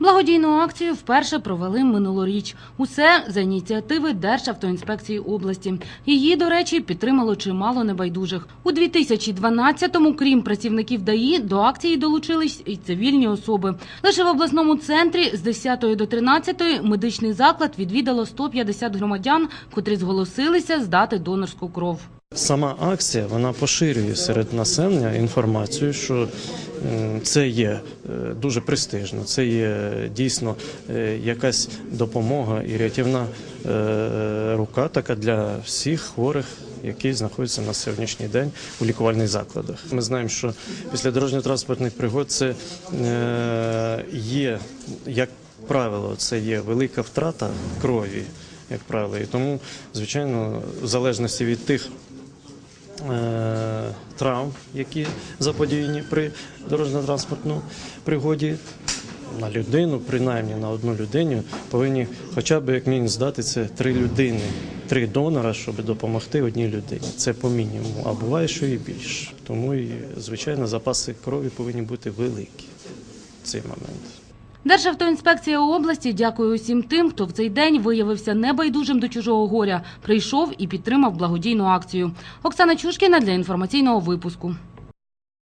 Благодійну акцію вперше провели минулоріч. Усе за ініціативи Державтоінспекції області. Її, до речі, підтримало чимало небайдужих. У 2012-му, крім працівників ДАІ, до акції долучились і цивільні особи. Лише в обласному центрі з 10 до 13 медичний заклад відвідало 150 громадян, котрі зголосилися здати донорську кров. Сама акція вона поширює серед населення інформацію, що це є е, дуже престижно, це є е, дійсно е, якась допомога і рятівна рука така для всіх хворих. Які знаходяться на сьогоднішній день у лікувальних закладах. Ми знаємо, що після дорожньо-транспортних пригод це є, як правило, це є велика втрата крові, як правило. І тому, звичайно, в залежності від тих травм, які заподіяні при дорожньо-транспортній пригоді. На людину, принаймні на одну людину, повинні хоча б як мінімум здати це три людини, три донора, щоб допомогти одній людині. Це по мінімуму, а буває, що і більше. Тому звичайно запаси крові повинні бути великі в цей момент. Державтоінспекція області дякує усім тим, хто в цей день виявився небайдужим до чужого горя, прийшов і підтримав благодійну акцію. Оксана Чушкіна для інформаційного випуску.